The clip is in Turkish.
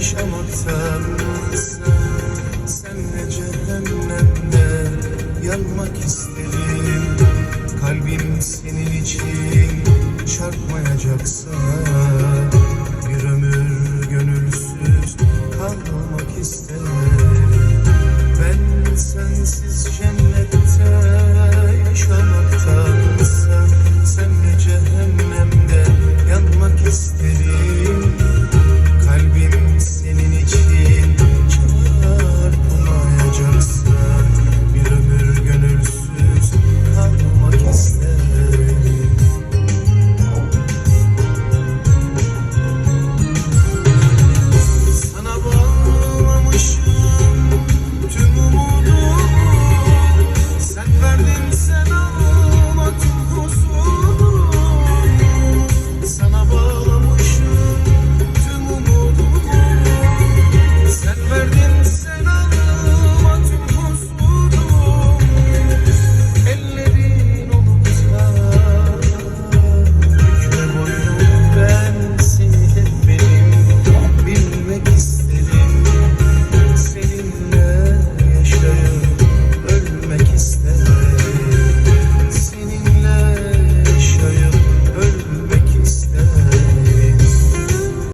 sensiz cennette yaşamaktansa Senle cehennemde yanmak isterim Kalbim senin için çarpmayacaksa